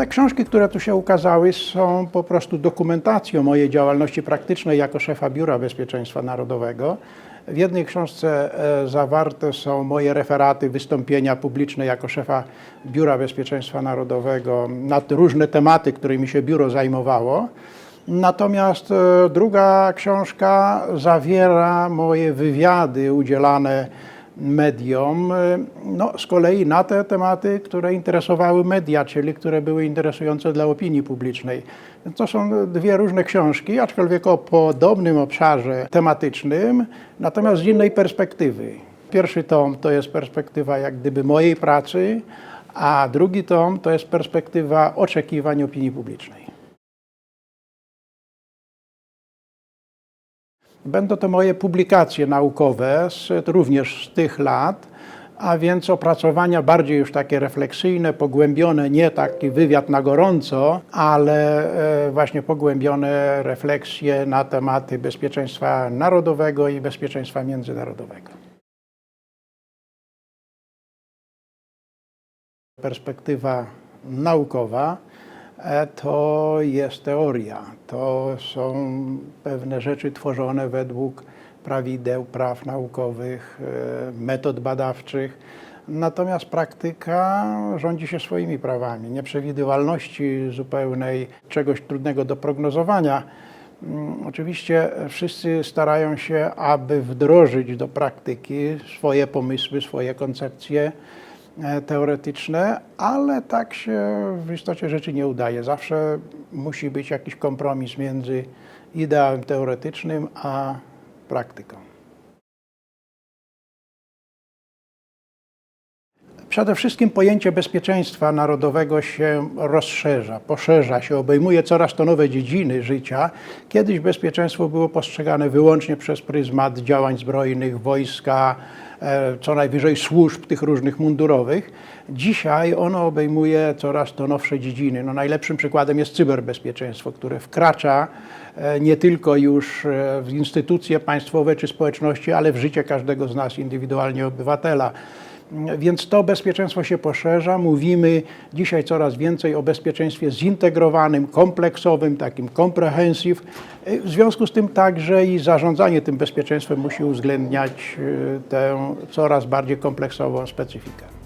Te książki, które tu się ukazały, są po prostu dokumentacją mojej działalności praktycznej jako szefa Biura Bezpieczeństwa Narodowego. W jednej książce e, zawarte są moje referaty wystąpienia publiczne jako szefa Biura Bezpieczeństwa Narodowego na te różne tematy, którymi się biuro zajmowało. Natomiast e, druga książka zawiera moje wywiady udzielane mediom, e, no, z kolei na te tematy, które interesowały media, czyli które były interesujące dla opinii publicznej. To są dwie różne książki, aczkolwiek o podobnym obszarze tematycznym, natomiast z innej perspektywy. Pierwszy tom to jest perspektywa jak gdyby mojej pracy, a drugi tom to jest perspektywa oczekiwań opinii publicznej. Będą to moje publikacje naukowe, z, również z tych lat, a więc opracowania bardziej już takie refleksyjne, pogłębione, nie taki wywiad na gorąco, ale e, właśnie pogłębione refleksje na tematy bezpieczeństwa narodowego i bezpieczeństwa międzynarodowego. Perspektywa naukowa to jest teoria. To są pewne rzeczy tworzone według prawideł, praw naukowych, e, metod badawczych. Natomiast praktyka rządzi się swoimi prawami. Nieprzewidywalności zupełnej, czegoś trudnego do prognozowania. Mm, Oczywiście wszyscy starają się, aby wdrożyć do praktyki swoje pomysły, swoje koncepcje e, teoretyczne, ale tak się w istocie rzeczy nie udaje. Zawsze musi być jakiś kompromis między ideałem teoretycznym a praktyką. Przede wszystkim pojęcie bezpieczeństwa narodowego się rozszerza, poszerza się, obejmuje coraz to nowe dziedziny życia. Kiedyś bezpieczeństwo było postrzegane wyłącznie przez pryzmat działań zbrojnych, wojska, e, co najwyżej służb tych różnych mundurowych. Dzisiaj ono obejmuje coraz to nowsze dziedziny. No, najlepszym przykładem jest cyberbezpieczeństwo, które wkracza e, nie tylko już e, w instytucje państwowe czy społeczności, ale w życie każdego z nas indywidualnie obywatela. Więc to bezpieczeństwo się poszerza. Mówimy dzisiaj coraz więcej o bezpieczeństwie zintegrowanym, kompleksowym, takim comprehensive. W związku z tym także i zarządzanie tym bezpieczeństwem musi uwzględniać y, tę coraz bardziej kompleksową specyfikę.